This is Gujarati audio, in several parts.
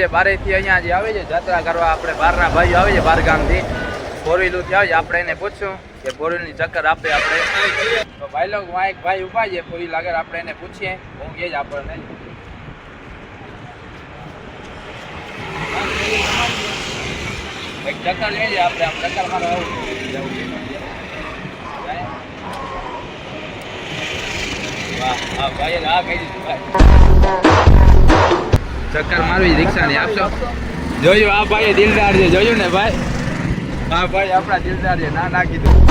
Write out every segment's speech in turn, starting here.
જે બારેથી અહીંયા જે આવે છે, જાત્રા કરવા આપણે બહારના ભાઈઓ આવે છે બાર ગામથી ફોર વ્હીલરથી આવે છે, આપણે એને પૂછશું કે ફોર વ્હીલની ચક્કર આપે આપણે. તો ભાઈ લોકો વાં એક ભાઈ ઊભા છે ફોર વ્હીલ આગળ આપણે એને પૂછીએ. હું કે જ આપણને. એક ચક્કર લઈએ આપણે, આમ ચક્કર મારો આવું વાહ હા ભાઈ હા કહી દીધું, ભાઈ. ચક્કર મારવી રિક્ષા ની આપશો? જોયું આ ભાઈ દિલદાર છે જોયું ને ભાઈ? હા ભાઈ આપણા દિલદાર છે ના ના કીધું.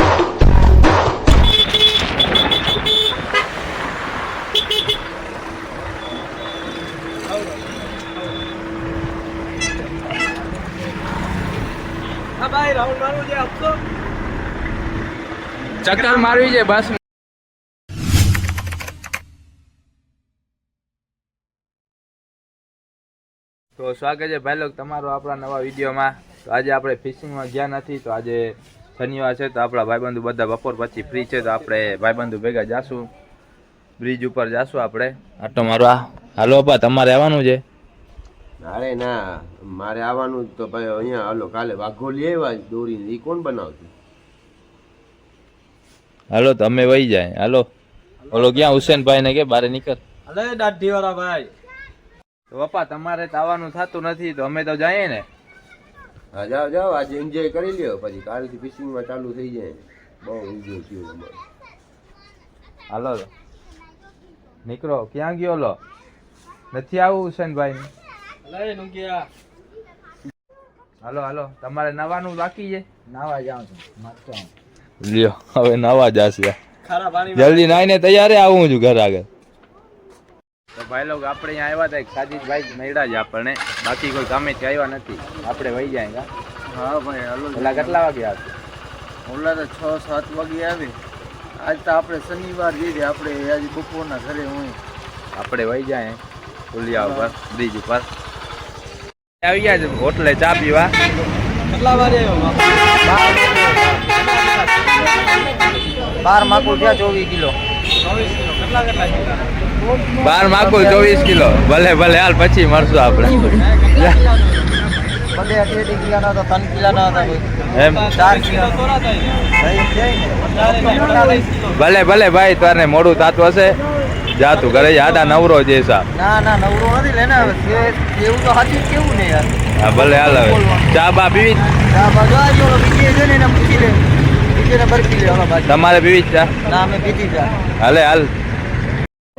ચક્કર મારવી છે બસ. તો સ્વાગત છે ભાઈ લોક તમારો આપણા નવા વિડીયોમાં. તો આજે આપણે ફિશિંગમાં ગયા નથી તો આજે શનિવાર છે તો આપણા ભાઈબંધુ બધા બપોર પછી ફ્રી છે તો આપણે ભાઈબંધુ ભેગા જાશું. બ્રિજ ઉપર જાશું આપણે. આટો મારવા હાલો બા તમારે આવવાનું છે? અરે ના મારે આવવાનું જ તો ભાઈ અહીંયા હાલો કાલે વાઘો લઈ આવ્યા દોરીને એ કોણ બનાવતું? હાલો તમે વહી જાય. હાલો. ઓલો ક્યાં હુસેનભાઈ ને કે બારે નીકળ? અલે દાઢી વાળા ભાઈ. તો પપ્પા તમારે તો આવવાનું થતું નથી તો અમે તો જઈએ ને. હા જાઓ જાઓ આજે એન્જોય કરી લ્યો. પછી કાલથી ફિશિંગમાં ચાલુ થઈ જાય. બહુ એન્જોય થયું અમારે. હાલો નીકળો. ક્યાં ગયો લો? નથી આવું હુસેનભાઈ હાલો હાલો. તમારે નવાનું બાકી છે? નાવા જાઉં છું. લ્યો હવે નવા જાશે. જલ્દી નાઈને તૈયાર આવું છું ઘર આગળ. તો ભાઈ લોકો આપણે અહીંયા આવ્યા હતા એક સાજીદભાઈ મળ્યા જ આપણને બાકી કોઈ કામેથી આવ્યા નથી આપણે વહી જાય હા ભાઈ હાલો પેલા કેટલા વાગે આવશે ઓલા તો છ સાત વાગે આવે આજ તો આપણે શનિવાર જઈએ આપણે આજે બપોરના ઘરે હોય આપણે વહી જાય ફુલિયા ઉપર બ્રિજ ઉપર આવી ગયા છે હોટલે ચા પીવા કેટલા વારે આવ્યો બાર માકુ થયા ચોવીસ કિલો ચોવીસ બાર માકુલ ચોવીસ કિલો. ભલે ભલે હાલ પછી મળશું આપણે. ને. ભલે ભલે ભાઈ તારે મોડું તાતું હશે. જા તું ઘરે. આડા નવરો જે સા. ના ના નવરો નથી લેને એવું તો સાચું કેવું ને યાર. હા ભલે હાલ હવે. ચા બા પીવી? ચા બા જો આજો બીજી છે ને એને પૂછી લે. બીજીને બરકી લે તમારે પીવી ચા? ના અમે પીધી ચા. હાલે હાલ.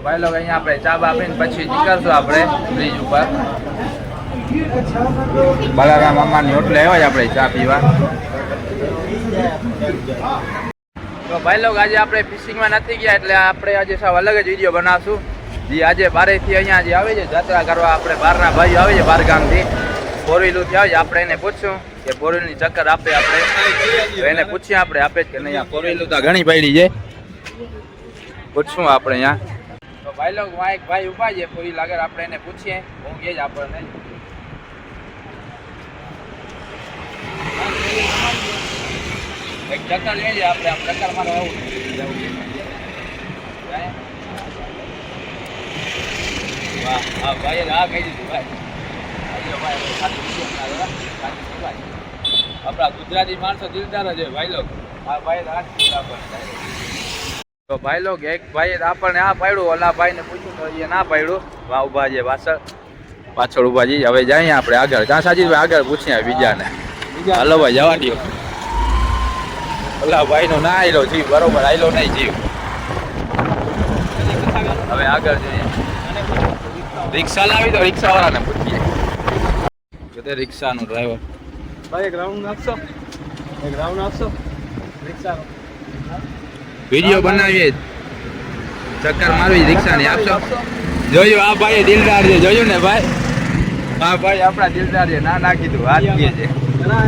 ભાઈ લોકો અહીંયા આપણે ચા બા ને પછી નીકળશું આપણે બ્રિજ ઉપર. બલારામ મામાની હોટલે આવ્યા જ આપણે ચા પીવા. તો ભાઈ લોકો આજે આપણે ફિશિંગમાં નથી ગયા એટલે આપણે આજે સાવ અલગ જ વીડિયો બનાવશું. જે, આજે બારેથી અહીંયા જે આવે છે, જાત્રા કરવા આપણે બહારના ભાઈઓ આવે છે બાર ગામથી ફોર વ્હીલરથી આવે છે, આપણે એને પૂછશું કે ફોર ચક્કર આપે આપણે. એને પૂછીએ આપણે આપે જ કે નહીં ફોર તો ઘણી પડી છે. પૂછશું આપણે અહીંયા. તો ભાઈ લોકો એક ભાઈ ઊભા છે પૂરી લાગે આપણે એને પૂછીએ. હું કે જ આપણને. એક ચક્કર લઈએ આપણે આ ચક્કર મારો આવું વાહ, હા ભાઈ હા કહી દીધું, ભાઈ. આપણા ગુજરાતી માણસો દિલદાર છે ભાઈ લોકો હા ભાઈ આપણને. તો ભાઈ લો એક ભાઈ આપણને આ પાડ્યું, ઓલા ભાઈને પૂછ્યું તો એ ના પાડ્યું. વા ઊભા છે પાછળ. પાછળ ઊભા જઈએ હવે જઈએ આપણે આગળ. ક્યાં સાજી આગળ પૂછીએ બીજાને. હલો ભાઈ, જવા દો ઓલા ભાઈ નો ના આયલો જીવ. બરોબર, આયલો નહીં જીવ. હવે આગળ જઈએ. રિક્ષા લાવી રિક્ષા વાળાને પૂછીએ. કે રિક્ષાનો ડ્રાઈવર ભાઈ, એક રાઉન્ડ આપશો? એક રાઉન્ડ આપશો? રિક્ષાનો. વીડિયો બનાવીએ. ચક્કર મારવી રિક્ષાની આપશો? જોયું આ ભાઈ દિલદાર છે જોયું ને ભાઈ? હા ભાઈ આપણા દિલદાર છે ના ના કીધું હાથ કહે છે ના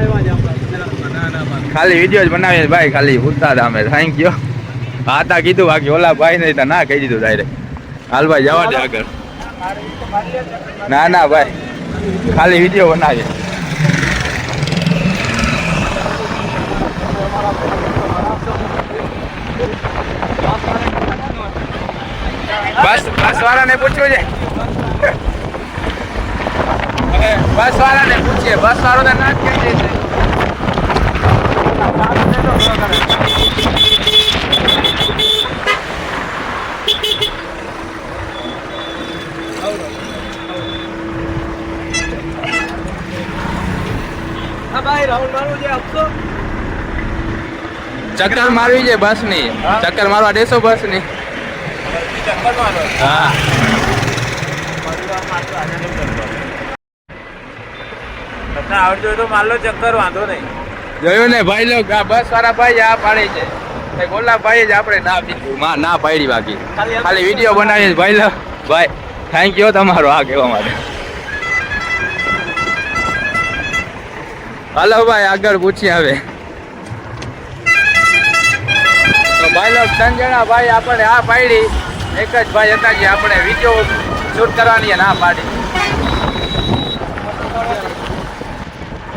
ના ખાલી વીડિયો જ બનાવીએ ભાઈ ખાલી ઉતાર અમે થેન્ક યુ હા તા કીધું બાકી ઓલા ભાઈ ને ના કહી દીધું ડાયરેક્ટ હાલ ભાઈ જવા દે આગળ. ના ના ભાઈ. ખાલી વીડિયો બનાવીએ. બસ બસ વાળાને પૂછવું છે. બસ વાળાને પૂછીએ. બસ વાળો તો ના જ કહી દે ચક્કર મારવી છે બસની ચક્કર મારવા દેશો બસની હા આ તમારો આ કહેવા માટે. હાલો ભાઈ, આગળ પૂછી આવે તો ભાઈ લોક ત્રણ ભાઈ આપણે આ પાડી. એક જ ભાઈ હતા જે આપણે વીડિયો શૂટ કરવાની ના પાડી.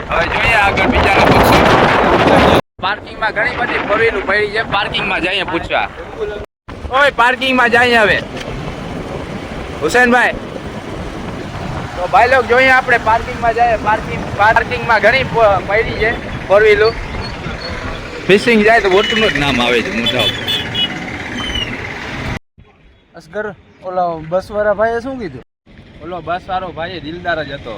હવે જોઈએ આગળ બીજા પૂછીએ પાર્કિંગમાં ઘણી બધી ફોરવીલું પડી છે. પાર્કિંગમાં જઈએ પૂછવા. ઓય પાર્કિંગમાં જઈએ હવે. હુસેનભાઈ તો ભાઈ લોક જોઈએ આપણે પાર્કિંગમાં જઈએ. પાર્કિંગ પાર્કિંગમાં ઘણી પડી છે ફોર વ્હીલું ફિશિંગ જાય તો બોટનું જ નામ આવે છે મોટા અસગર ઓલા બસવાળા ભાઈએ શું કીધું? ઓલો બસવાળો ભાઈએ ભાઈ દિલદાર જ હતો.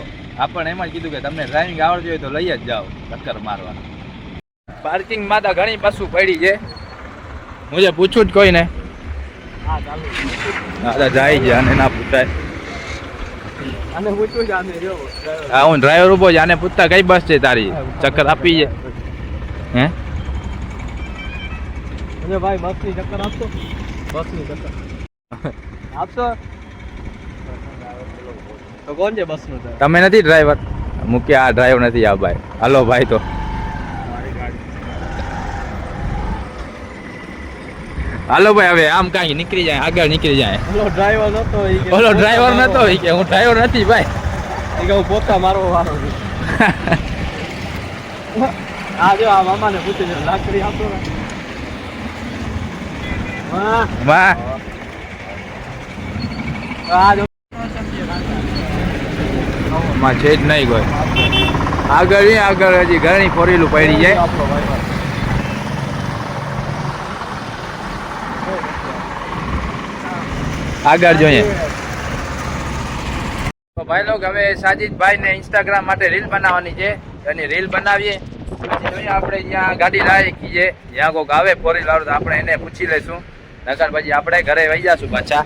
પણ એમ જ કીધું કે તમને ડ્રાઇવિંગ આવડતી હોય તો લઈ જ જાઓ ચક્કર મારવા પાર્કિંગમાં તો ઘણી બસો પડી છે. હું જે પૂછું જ કોઈને? હા તો જાય છે અને ના પૂછાય. આને પૂછું જ આને જો હા હું ડ્રાઈવર ઊભો છે આને પૂછતા કઈ બસ છે તારી? ચક્કર આપી છે. હે? અને ભાઈ બસની ચક્કર આપતો બસની ચક્કર. આપશો? તો કોણ છે બસનું તમે નથી ડ્રાઈવર મૂકી આ ડ્રાઈવર નથી આ ભાઈ. હાલો ભાઈ તો. હાલો ભાઈ હવે આમ કાંઈ નીકળી જાય આગળ નીકળી જાય. ઓલો ડ્રાઈવર નતો ઈ કે ઓલો ડ્રાઈવર નતો ઈ કે હું ડ્રાઈવર નથી ભાઈ. ઈ કે હું પોતા મારો વારો આ જો આ મામાને પૂછી લાકડી આપો ને. હા વાહ. જો માં છે જ નહીં કોઈ. આગળ નહીં આગળ હજી ઘણી ફોરેલું પડી જાય. આગળ જોઈએ. તો ભાઈ લોક હવે સાજીદભાઈ ને ઇન્સ્ટાગ્રામ માટે રીલ બનાવવાની છે. એની રીલ બનાવીએ. પછી આપણે જ્યાં ગાડી રાખી છે, જ્યાં કોઈક આવે ફોરેલ વાળું, તો આપણે એને પૂછી લઈશું. નકર પછી આપણે ઘરે વહી જશું પાછા.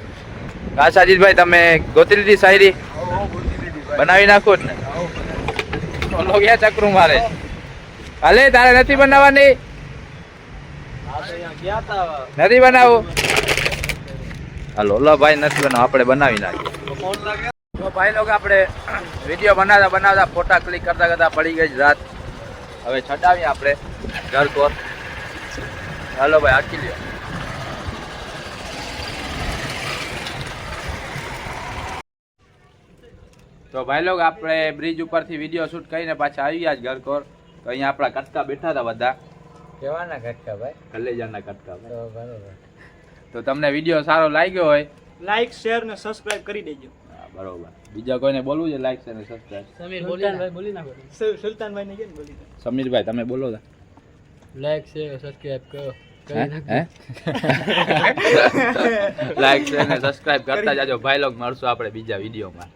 હા, સાજીદભાઈ, તમે ગોતી લીધી શાયરી? બનાવી નાખો ને. ઓલો ક્યાં ચક્રું મારે. હાલે, તારે નથી બનાવવાની? નથી બનાવવું હાલો, લો ભાઈ, નથી બનાવ. આપણે બનાવી નાખીએ. તો ભાઈ લોકો આપણે વીડિયો બનાવતા બનાવતા ફોટા ક્લિક કરતા કરતા પડી ગઈ રાત. હવે છટાવીએ આપણે, ઘર કોર હાલો ભાઈ આખી લ્યો. તો ભાઈ લોકો આપણે બ્રિજ ઉપરથી વીડિયો શૂટ કરીને પાછા આવી ગયા જ ઘર કોર તો અહીંયા આપણા કટકા બેઠા હતા બધા. કેવાના કટકા ભાઈ? કલેજાના કટકા. તો બરોબર. તો તમને વીડિયો સારો લાગ્યો હોય. લાઈક શેર ને સબસ્ક્રાઇબ કરી દેજો. બરોબર. બીજા કોઈને બોલવું છે લાઈક શેર ને સબસ્ક્રાઇબ સમીર બોલી બોલી નાખો. સુલતાનભાઈ ને કે બોલી સમીરભાઈ તમે બોલો તા. લાઈક શેર સબસ્ક્રાઇબ કરો? લાઈક છે ને સબસ્ક્રાઇબ કરતા જાજો. ભાઈ લોગ મળશું આપણે બીજા વિડીયોમાં